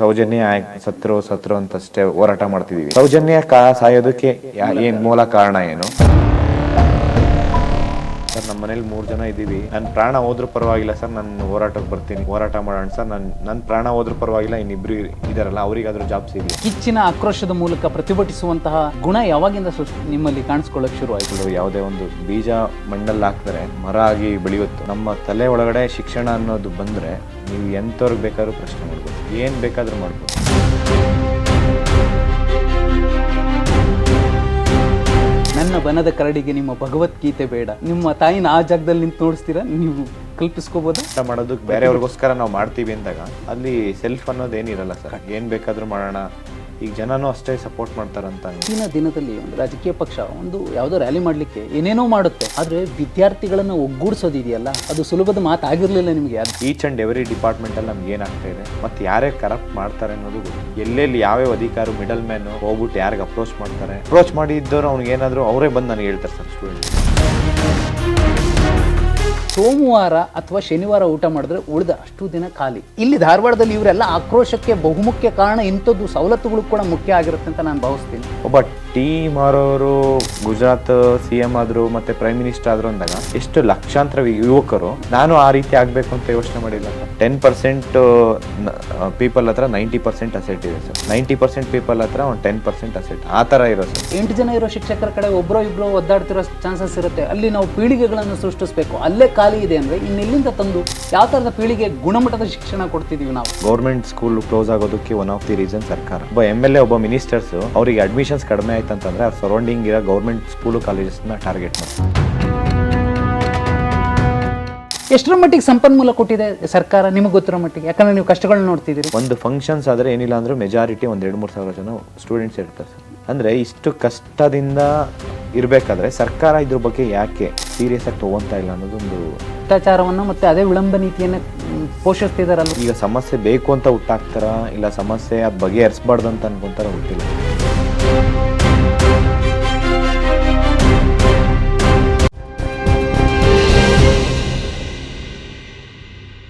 ಸೌಜನ್ಯ ಸತ್ರು ಸತ್ರು ಅಂತಷ್ಟೇ ಹೋರಾಟ ಮಾಡ್ತಿದೀವಿ. ಸೌಜನ್ಯ ಕಾ ಸಾಯೋದಕ್ಕೆ ಏನ್ ಮೂಲ ಕಾರಣ ಏನು? ಸರ್ ನಮ್ಮ ಮನೇಲಿ ಮೂರು ಜನ ಇದ್ದೀವಿ. ನನ್ನ ಪ್ರಾಣ ಹೋದ್ರೂ ಪರವಾಗಿಲ್ಲ ಸರ್ ನಾನು ಹೋರಾಟಕ್ಕೆ ಬರ್ತೀನಿ. ಹೋರಾಟ ಮಾಡೋಣ ಸರ್. ನಾನು ನನ್ನ ಪ್ರಾಣ ಹೋದ್ರೂ ಪರವಾಗಿಲ್ಲ ಇನ್ನಿಬ್ರು ಇದಾರಲ್ಲ ಅವರಿಗಾದ್ರೂ ಜಾಬ್ ಸಿಗಲಿ. ಕಿಚ್ಚಿನ ಆಕ್ರೋಶದ ಮೂಲಕ ಪ್ರತಿಭಟಿಸುವಂತಹ ಗುಣ ಯಾವಾಗಿಂದ ನಿಮ್ಮಲ್ಲಿ ಕಾಣಿಸ್ಕೊಳ್ಳೋಕೆ ಶುರು ಆಯ್ತು? ಯಾವುದೇ ಒಂದು ಬೀಜ ಮಣ್ಣಲ್ಲಿ ಹಾಕಿದ್ರೆ ಮರ ಆಗಿ ಬೆಳೆಯುತ್ತೆ. ನಮ್ಮ ತಲೆ ಒಳಗಡೆ ಶಿಕ್ಷಣ ಅನ್ನೋದು ಬಂದ್ರೆ ನೀವು ಎಂಥವ್ರಿಗೆ ಬೇಕಾದ್ರೂ ಪ್ರಶ್ನೆ ಮಾಡ್ಬೋದು. ಏನ್ ಬೇಕಾದರೂ ಮಾಡ್ಬೋದು. ಬನದ ಕರಡಿಗೆ ನಿಮ್ಮ ಭಗವದ್ಗೀತೆ ಬೇಡ. ನಿಮ್ಮ ತಾಯಿನ ಆ ಜಾಗದಲ್ಲಿ ನಿಂತು ನೋಡಿಸ್ತೀರಾ? ನೀವು ಕಲ್ಪಿಸ್ಕೋಬಹುದು ಮಾಡೋದಕ್ಕೆ ಬೇರೆಯವ್ರಿಗೋಸ್ಕರ ನಾವು ಮಾಡ್ತೀವಿ ಅಂದಾಗ ಅಲ್ಲಿ ಸೆಲ್ಫ್ ಅನ್ನೋದು ಏನಿರಲ್ಲ ಸರ್. ಏನ್ ಬೇಕಾದ್ರೂ ಮಾಡೋಣ. ಈಗ ಜನನೂ ಅಷ್ಟೇ ಸಪೋರ್ಟ್ ಮಾಡ್ತಾರಂತ ಇಂದಿನ ದಿನದಲ್ಲಿ ಒಂದು ರಾಜಕೀಯ ಪಕ್ಷ ಒಂದು ಯಾವುದೋ ರ್ಯಾಲಿ ಮಾಡಲಿಕ್ಕೆ ಏನೇನೋ ಮಾಡುತ್ತೆ. ಆದರೆ ವಿದ್ಯಾರ್ಥಿಗಳನ್ನು ಒಗ್ಗೂಡಿಸೋದಿದೆಯಲ್ಲ? ಅದು ಸುಲಭದ ಮಾತಾಗಿರಲಿಲ್ಲ ನಿಮಗೆ ಅದು ಈಚ್ ಆ್ಯಂಡ್ ಎವ್ರಿ ಡಿಪಾರ್ಟ್ಮೆಂಟಲ್ಲಿ ನಮ್ಗೆ ಏನಾಗ್ತಾ ಇದೆ? ಮತ್ತು ಯಾರೇ ಕರಪ್ಟ್ ಮಾಡ್ತಾರೆ ಅನ್ನೋದು ಗೊತ್ತು. ಎಲ್ಲೆಲ್ಲಿ ಯಾವ್ಯಾವ ಅಧಿಕಾರಿ ಮಿಡಲ್ ಮ್ಯಾನ್ ಹೋಗ್ಬಿಟ್ಟು ಯಾರಿಗೆ ಅಪ್ರೋಚ್ ಮಾಡ್ತಾರೆ? ಅಪ್ರೋಚ್ ಮಾಡಿದ್ದವ್ರು ಅವ್ನಿಗೆ ಏನಾದರೂ ಅವರೇ ಬಂದು ನನಗೆ ಹೇಳ್ತಾರೆ ಸರ್ ಸ್ಟೂಡೆಂಟ್ ಸೋಮವಾರ ಅಥವಾ ಶನಿವಾರ ಊಟ ಮಾಡಿದ್ರೆ ಉಳಿದ ಅಷ್ಟು ದಿನ ಖಾಲಿ. ಇಲ್ಲಿ ಧಾರವಾಡದಲ್ಲಿ ಇವರೆಲ್ಲ ಆಕ್ರೋಶಕ್ಕೆ ಬಹುಮುಖ್ಯ ಕಾರಣ ಇಂಥದ್ದು ಸವಲತ್ತುಗಳು ಕೂಡ ಮುಖ್ಯ ಆಗಿರುತ್ತೆ ಅಂತ ನಾನು ಭಾವಿಸ್ತೀನಿ. ಒಬ್ಬ ಟೀ ಮಾರೋರು ಗುಜರಾತ್ ಸಿ ಎಂ ಆದ್ರು ಮತ್ತೆ ಪ್ರೈಮ್ ಮಿನಿಸ್ಟರ್ ಆದ್ರು ಅಂದಾಗ ಎಷ್ಟು ಲಕ್ಷಾಂತರ ಯುವಕರು ನಾನು ಆ ರೀತಿ ಆಗ್ಬೇಕು ಅಂತ ಯೋಚನೆ ಮಾಡಿಲ್ಲ. ಟೆನ್ ಪರ್ಸೆಂಟ್ ಪೀಪಲ್ ಹತ್ರ ನೈಂಟಿ ಪರ್ಸೆಂಟ್ ಅಸೆಟ್ ಇದೆ ಸರ್. ನೈಂಟಿ ಪರ್ಸೆಂಟ್ ಪೀಪಲ್ ಹತ್ರ ಒಂದು ಟೆನ್ ಪರ್ಸೆಂಟ್ ಅಸೆಟ್ ಆ ತರ ಇರೋ ಸರ್. ಎಂಟು ಜನ ಇರೋ ಶಿಕ್ಷಕರ ಕಡೆ ಒಬ್ಬರೋ ಇಬ್ಬರೋ ಒದ್ದಾಡ್ತಿರೋ ಚಾನ್ಸಸ್ ಇರುತ್ತೆ. ಅಲ್ಲಿ ನಾವು ಪೀಳಿಗೆಗಳನ್ನು ಸೃಷ್ಟಿಸಬೇಕು. ಅಲ್ಲೇ ಖಾಲಿ ಇದೆ ಅಂದರೆ ಇನ್ನೆಲ್ಲಿಂದ ತಂದು ಯಾವ ಥರದ ಪೀಳಿಗೆ ಗುಣಮಟ್ಟದ ಶಿಕ್ಷಣ ಕೊಡ್ತಿದ್ದೀವಿ ನಾವು? ಗೌರ್ಮೆಂಟ್ ಸ್ಕೂಲ್ ಕ್ಲೋಸ್ ಆಗೋದಕ್ಕೆ ಒನ್ ಆಫ್ ದಿ ರೀಸನ್ ಸರ್ಕಾರ. ಒಬ್ಬ ಎಂ ಎಲ್ ಎ ಒಬ್ಬ ಮಿನಿಸ್ಟರ್ಸ್ ಅವರಿಗೆ ಅಡ್ಮಿಷನ್ಸ್ ಕಡಿಮೆ ಆಯ್ತು ಅಂತಂದ್ರೆ ಸರೌಂಡಿಂಗ್ ಇರೋ ಗೌರ್ಮೆಂಟ್ ಸ್ಕೂಲು ಕಾಲೇಜಸ್ನ ಟಾರ್ಗೆಟ್ ಮಾಡ್ತಾರೆ. ಎಷ್ಟರ ಮಟ್ಟಿಗೆ ಸಂಪನ್ಮೂಲ ಕೊಟ್ಟಿದೆ ಸರ್ಕಾರ ನಿಮಗೆ ಗೊತ್ತಿರೋ ಮಟ್ಟಿಗೆ? ಯಾಕಂದ್ರೆ ನೀವು ಕಷ್ಟಗಳನ್ನ ನೋಡ್ತಿದ್ದೀರಿ. ಒಂದು ಫಂಕ್ಷನ್ಸ್ ಆದರೆ ಏನಿಲ್ಲ ಅಂದ್ರೆ ಮೆಜಾರಿಟಿ ಒಂದು ಎರಡು ಮೂರು ಸಾವಿರ ಜನ ಸ್ಟೂಡೆಂಟ್ಸ್ ಇರ್ತಾರೆ ಸರ್. ಅಂದರೆ ಇಷ್ಟು ಕಷ್ಟದಿಂದ ಇರಬೇಕಾದ್ರೆ ಸರ್ಕಾರ ಇದ್ರ ಬಗ್ಗೆ ಯಾಕೆ ಸೀರಿಯಸ್ ಆಗಿ ತೊಗೊತಾ ಇಲ್ಲ ಅನ್ನೋದೊಂದು ಅತ್ಯಾಚಾರವನ್ನು ಮತ್ತೆ ಅದೇ ವಿಳಂಬ ನೀತಿಯನ್ನು ಪೋಷಿಸ್ತಿದಾರಲ್ಲ. ಈಗ ಸಮಸ್ಯೆ ಬೇಕು ಅಂತ ಹುಟ್ಟಾಕ್ತಾರ? ಇಲ್ಲ ಸಮಸ್ಯೆ ಅದು ಬಗೆಹರಿಸಬಾರ್ದು ಅಂತ ಅನ್ಕೊಂತಾರ ಗೊತ್ತಿಲ್ಲ